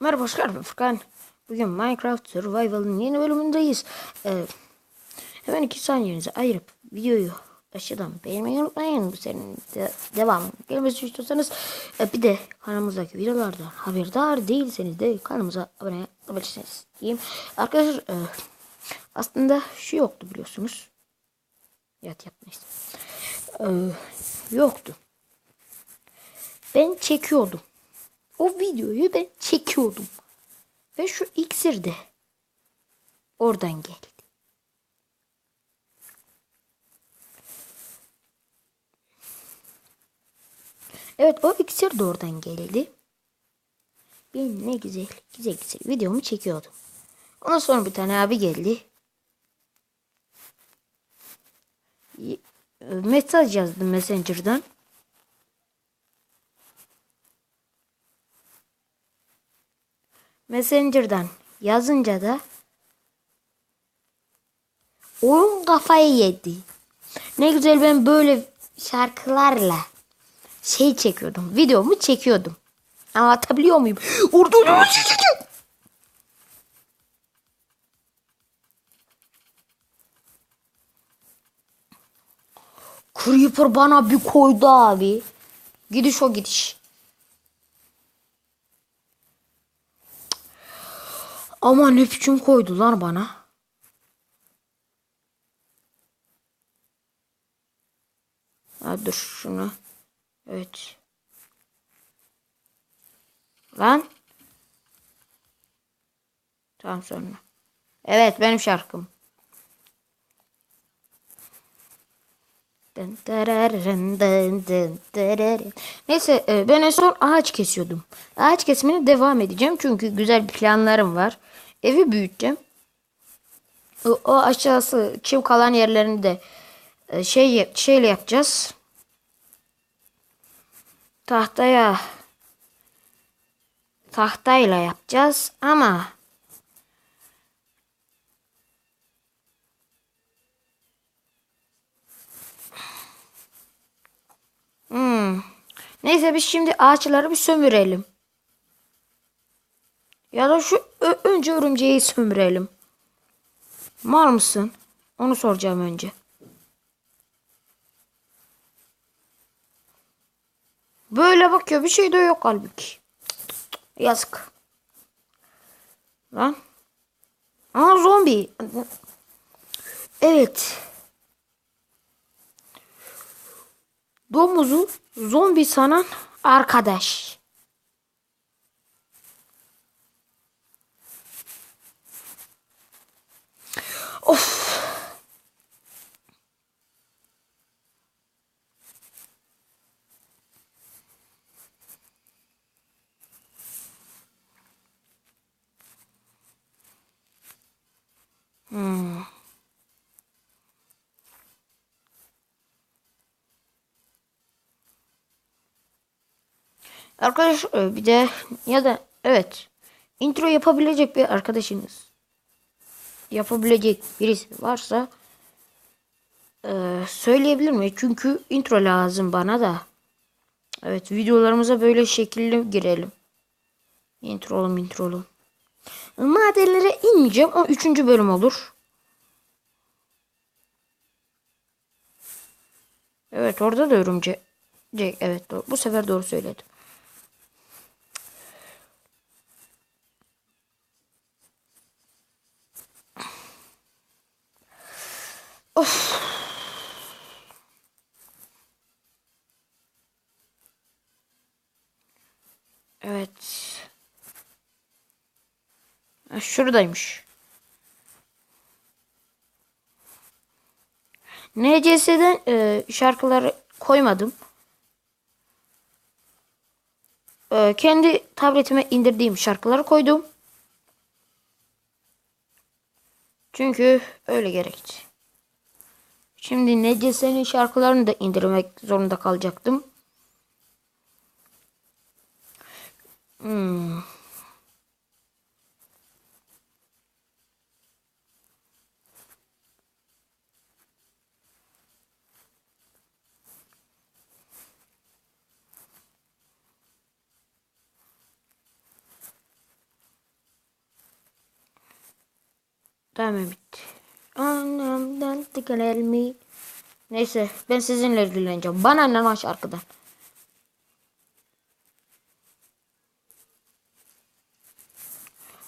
Merhaba Oscar ben Furkan. Bugün Minecraft Survival'ın yeni bölümündeyiz. Ee, hemen iki saniyenizi ayırıp videoyu aşağıdan beğenmeyi unutmayın. Bu serinin de devam gelmesi istiyorsanız e, bir de kanalımızdaki videolardan haberdar değilseniz de kanalımıza abone olabilirsiniz diyeyim. Arkadaşlar e, aslında şu yoktu biliyorsunuz. Yat yapmayız. Ee, yoktu. Ben çekiyordum. O videoyu ben çekiyordum. Ve şu iksir de oradan geldi. Evet o iksir de oradan geldi. Ben ne güzel güzel güzel videomu çekiyordum. Ondan sonra bir tane abi geldi. Y- Mesaj yazdı Messenger'dan. Messenger'dan yazınca da oyun kafayı yedi. Ne güzel ben böyle şarkılarla şey çekiyordum. Videomu çekiyordum. Anlatabiliyor muyum? Orada? Creeper bana bir koydu abi. Gidiş o gidiş. Ama ne biçim koydular bana. Ha, dur şunu. Evet. Lan. Tamam sonra. Evet benim şarkım. Neyse e, ben en son ağaç kesiyordum. Ağaç kesmeye devam edeceğim çünkü güzel planlarım var. Evi büyüteceğim. O, o aşağısı çiv kalan yerlerini de e, şey şeyle yapacağız. Tahtaya tahtayla yapacağız ama Hmm. Neyse biz şimdi ağaçları bir sömürelim. Ya da şu önce örümceği sömürelim. Mal mısın? Onu soracağım önce. Böyle bakıyor bir şey de yok halbuki. Yazık. Lan. Aa zombi. Evet. Domuzu zombi sanan arkadaş. Of. Hmm. Arkadaş e, bir de ya da evet intro yapabilecek bir arkadaşınız yapabilecek birisi varsa e, söyleyebilir mi? Çünkü intro lazım bana da. Evet videolarımıza böyle şekilli girelim. Introlu introlu. Madenlere inmeyeceğim. O üçüncü bölüm olur. Evet orada da örümcek. Evet doğru. bu sefer doğru söyledim. Of. Evet. Şuradaymış. NCS'den e, şarkıları koymadım. E, kendi tabletime indirdiğim şarkıları koydum. Çünkü öyle gerekti. Şimdi Necese'nin şarkılarını da indirmek zorunda kalacaktım. Hmm. Tamam bitti. Anne tıkılır mi? Neyse ben sizinle ilgileneceğim. Bana ne lan şarkıdan.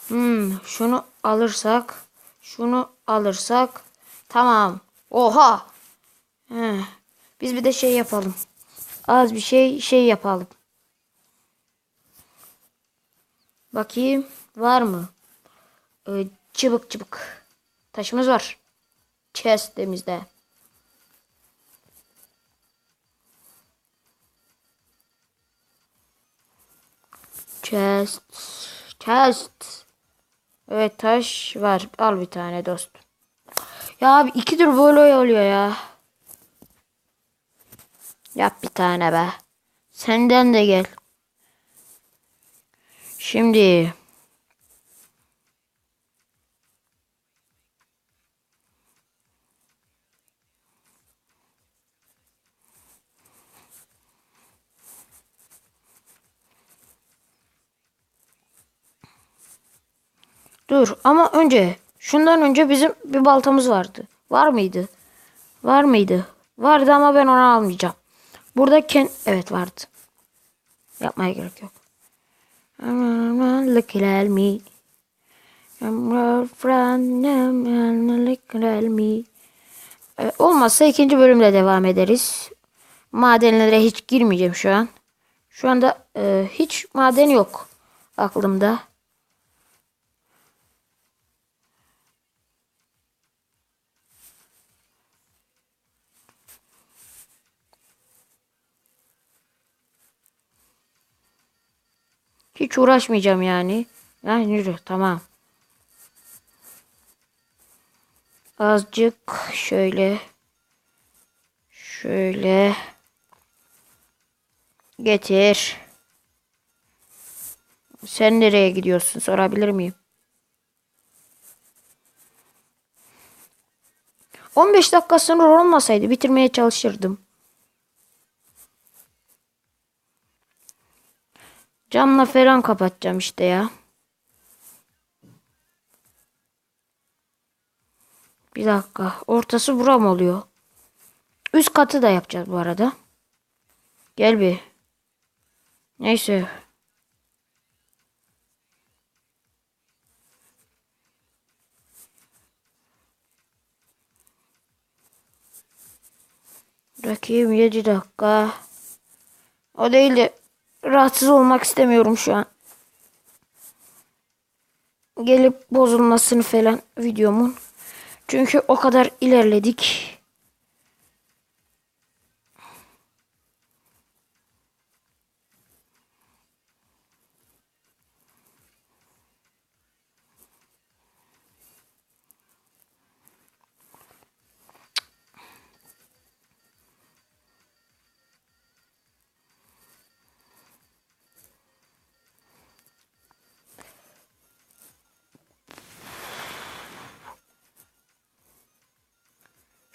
Hmm, şunu alırsak, şunu alırsak, tamam. Oha. Heh. Biz bir de şey yapalım. Az bir şey şey yapalım. Bakayım var mı? Ee, çıbık çıbık. Taşımız var. Chest'imizde. Chest. Chest. Evet taş var. Al bir tane dost. Ya abi ikidir böyle oluyor ya. Yap bir tane be. Senden de gel. Şimdi. Dur ama önce şundan önce bizim bir baltamız vardı. Var mıydı? Var mıydı? Vardı ama ben onu almayacağım. Burada ken evet vardı. Yapmaya gerek yok. Look at me. I'm your friend. Me. Ee, olmazsa ikinci bölümle devam ederiz. Madenlere hiç girmeyeceğim şu an. Şu anda e, hiç maden yok aklımda. Hiç uğraşmayacağım yani. Yani yürü tamam. Azıcık şöyle şöyle getir. Sen nereye gidiyorsun sorabilir miyim? 15 dakika sonra olmasaydı bitirmeye çalışırdım. Camla falan kapatacağım işte ya. Bir dakika. Ortası buram oluyor. Üst katı da yapacağız bu arada. Gel bir. Neyse. Bakayım 7 dakika. O değil de rahatsız olmak istemiyorum şu an. Gelip bozulmasını falan videomun. Çünkü o kadar ilerledik.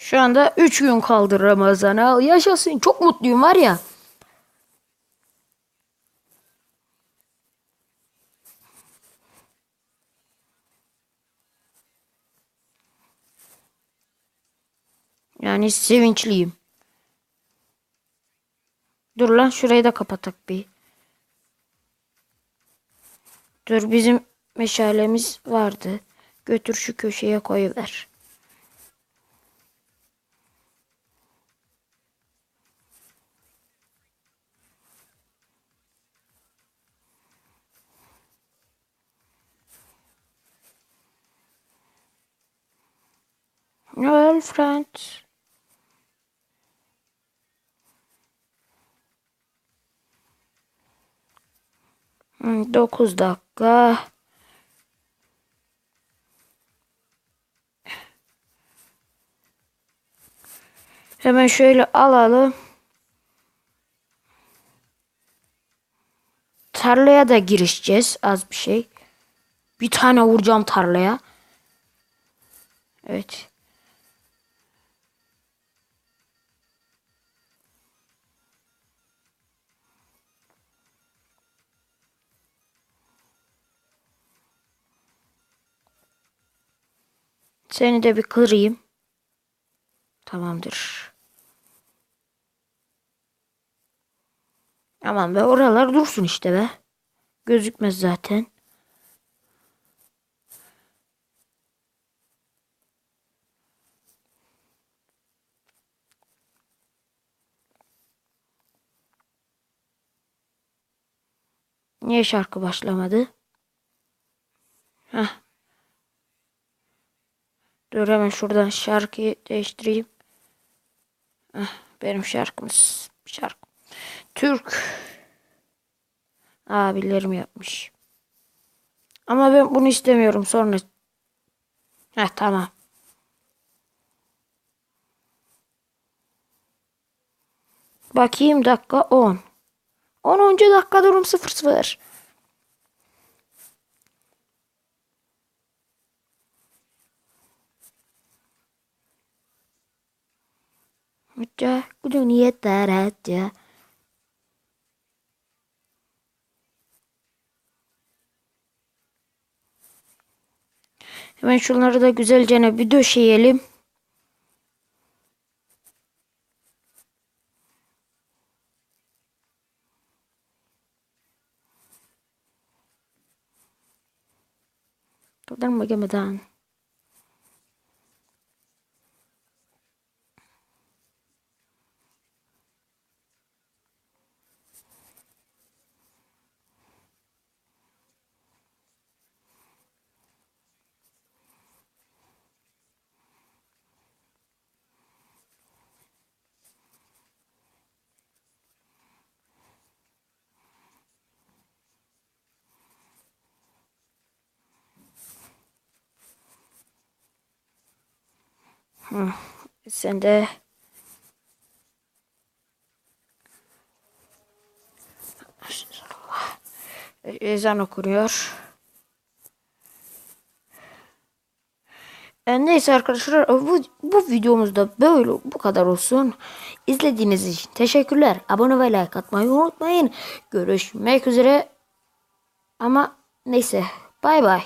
Şu anda 3 gün kaldı Ramazan'a. Yaşasın. Çok mutluyum var ya. Yani sevinçliyim. Dur lan şurayı da kapatak bir. Dur bizim meşalemiz vardı. Götür şu köşeye koyuver. Well, friends. Hmm, 9 dakika. Hemen şöyle alalım. Tarlaya da girişeceğiz az bir şey. Bir tane vuracağım tarlaya. Evet. Seni de bir kırayım. Tamamdır. Aman be oralar dursun işte be. Gözükmez zaten. Niye şarkı başlamadı? Heh. Dur hemen şuradan şarkıyı değiştireyim. Benim şarkımız şarkı. Türk abilerim yapmış. Ama ben bunu istemiyorum sonra. Heh tamam. Bakayım dakika 10. 10. dakika durum 0-0. Udah, udah niat aja. Hemen şunları da güzelce bir döşeyelim. Kadang magamadan. Sen de ezan okunuyor. E, Neyse arkadaşlar bu, bu videomuzda böyle bu kadar olsun. İzlediğiniz için teşekkürler. Abone ve like atmayı unutmayın. Görüşmek üzere. Ama neyse bay bay.